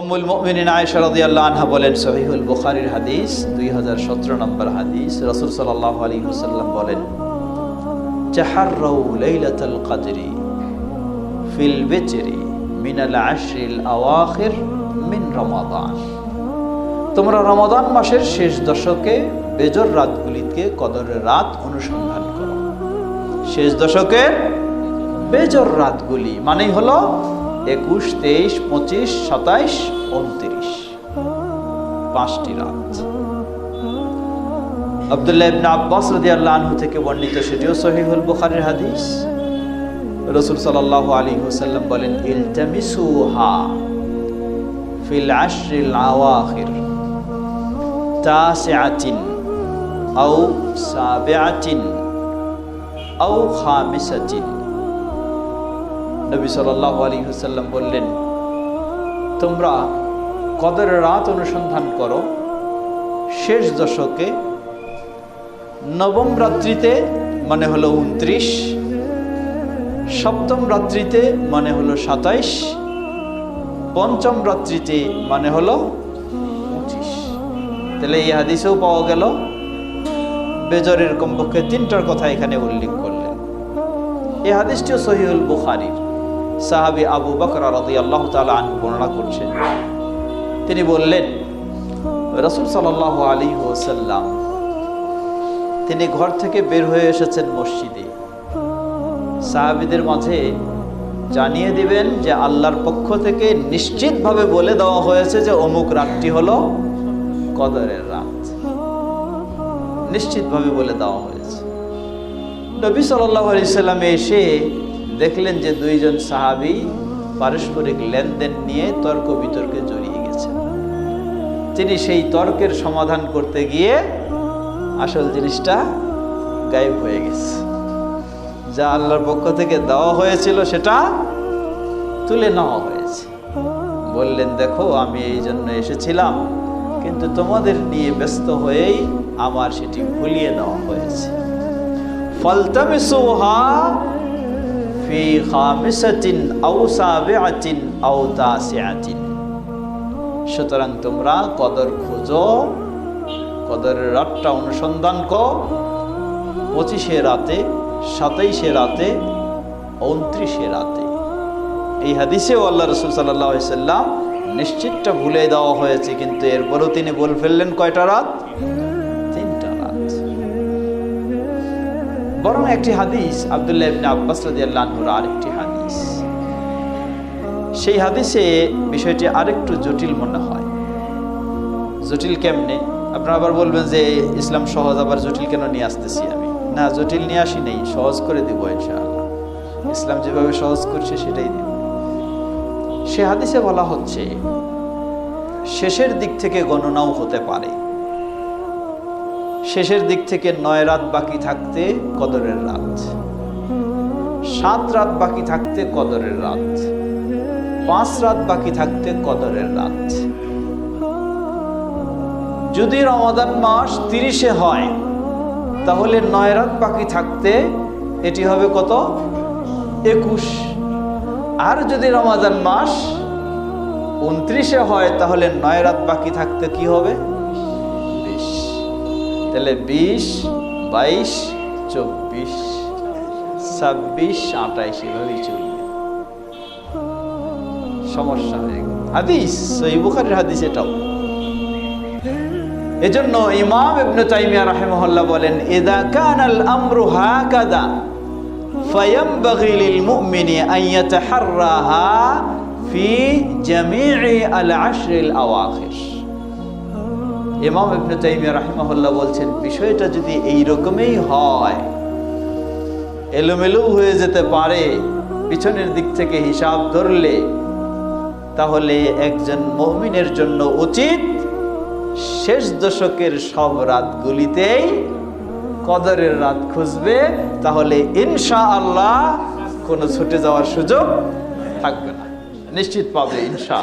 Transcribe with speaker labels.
Speaker 1: উম্মুল মুমিনিন আয়েশা রাদিয়াল্লাহু আনহা বলেন, সহিহুল বুখারীর হাদিস 2017 নম্বর হাদিস, রাসূল সাল্লাল্লাহু আলাইহি ওয়াসাল্লাম বলেন তাহাররাউ লাইলাতাল কদরি ফিল বিচরি মিনাল আশরিল আওয়াখির মিন রমাদান। তোমরা রমাদান মাসের শেষ দশকে বেজর রাতগুলিতে কদরের রাত অনুসন্ধান করো। শেষ দশকের বেজর রাতগুলি মানেই হলো একুশ, তেইশ, পঁচিশ, সাতাইশ, উনত্রিশ। পাঁচটি রাত। আবদুল্লাহ ইবনে আব্বাস রাদিয়াল্লাহু আনহু থেকে বর্ণিত সেটিও সহিহুল বুখারীর হাদিস। রাসূল সাল্লাল্লাহু আলাইহি ওয়াসাল্লাম বলেন, ইলতামিসুহা ফিল আশরিল আওয়াখির তাসিআতিন আও সাবিআতিন আও খামিসাতিন। নবী সাল্লাল্লাহু আলাইহি ওয়াসাল্লাম বললেন, তোমরা কদরের রাত অনুসন্ধান করো। শেষ দশকে নবম রাত্রিতে মানে হলো উনত্রিশ, সপ্তম রাত্রিতে মানে হলো সাতাইশ, পঞ্চম রাত্রিতে মানে হলো পঁচিশ। তাহলে এই হাদিসেও পাওয়া গেল, বেজরের কমপক্ষে তিনটার কথা এখানে উল্লেখ করলেন। এই হাদিসটিও সহিউল বুখারির। সাহাবি আবু বকর রাদি আল্লাহ তালা বর্ণনা করছেন। তিনি বললেন, রসুল সাল্লাহ আলী ওসাল্লাম তিনি ঘর থেকে বের হয়ে এসেছেন মসজিদে। সাহাবিদের মাঝে জানিয়ে দিবেন যে আল্লাহর পক্ষ থেকে নিশ্চিতভাবে বলে দেওয়া হয়েছে যে অমুক রাতটি হলো কদরের রাত। নিশ্চিতভাবে বলে দেওয়া হয়েছে। নবী সাল্লাহ আলিয়াল্লাম এসে দেখলেন যে দুইজন সাহাবি পারস্পরিক লেনদেন নিয়ে তর্ক বিতর্কে জড়িয়ে গেছে। তিনি সেই তর্কের সমাধান করতে গিয়ে আসল জিনিসটা গায়েব হয়ে গেছে। যা আল্লাহর পক্ষ থেকে দেওয়া হয়েছিল সেটা তুলে নেওয়া হয়েছে। বললেন, দেখো, আমি এই জন্য এসেছিলাম, কিন্তু তোমাদের নিয়ে ব্যস্ত হয়েই আমার সেটি ভুলিয়ে নেওয়া হয়েছে। ফলতামিসুহা ফি খামিসাতিন আও সাবিআতিন আও তাসিআতিন সুতরাং তোমরা কদর খোঁজো, কদরের রাতটা অনুসন্ধান কর। পঁচিশে রাতে, সাতাইশে রাতে উনত্রিশে রাতে। এই হাদিসেও আল্লাহ রসুল সাল্লাম নিশ্চিতটা ভুলে দেওয়া হয়েছে, কিন্তু এরপরেও তিনি বল ফেললেন কয়টা রাত? বরং একটি হাদিস আবদুল্লাহ ইবনে আব্বাস রাদিয়াল্লাহুর আরেকটি হাদিস। সেই হাদিসে বিষয়টি আরেকটু জটিল মনে হয়। জটিল কেমনে? আপনারা আবার বলবেন যে ইসলাম সহজ, আবার জটিল কেন নিয়ে আসতেছি আমি? না, জটিল নিয়ে আসি নেই, সহজ করে দিব ইনশাআল্লাহ। ইসলাম যেভাবে সহজ করছে সেটাই দিব। সে হাদিসে বলা হচ্ছে, শেষের দিক থেকে গণনাও হতে পারে। শেষের দিক থেকে নয় রাত বাকি থাকতে কদরের রাত। সাত রাত বাকি থাকতে কদরের রাত। পাঁচ রাত বাকি থাকতে কদরের রাত। যদি রমাদান মাস তিরিশে হয়, তাহলে নয় রাত বাকি থাকতে এটি হবে কত? একুশ। আর যদি রমাদান মাস উনত্রিশে হয়, তাহলে নয় রাত বাকি থাকতে কি হবে? তাহলে বিশ, বাইশ, চব্বিশ, ছাব্বিশ, আঠাইশ এভাবেই চলবে। সমস্যা হয়ে গেল। হাদিস হাদিস এটাও। এজন্য ইমাম ইবনে তাইমিয়া বলেন, ইদা কানাল আমরু হাকাদা ফায়ামবাগি লিল মুমিনি আন ইয়াতাহাররাহা ফি জামি'i আল আশরিল ইমাম ইবনে তাইমিয়া রাহিমাহুল্লাহ বলছেন, বিষয়টা যদি এই রকমই হয়, এলোমেলো হয়ে যেতে পারে, পিছনের দিক থেকে হিসাব ধরলে, তাহলে একজন মহমিনের জন্য উচিত শেষ দশকের সব রাতগুলিতেই কদরের রাত খুঁজবে, তাহলে ইনশা আল্লাহ কোনো ছুটে যাওয়ার সুযোগ থাকবে না। নিশ্চিত পাবে ইনশা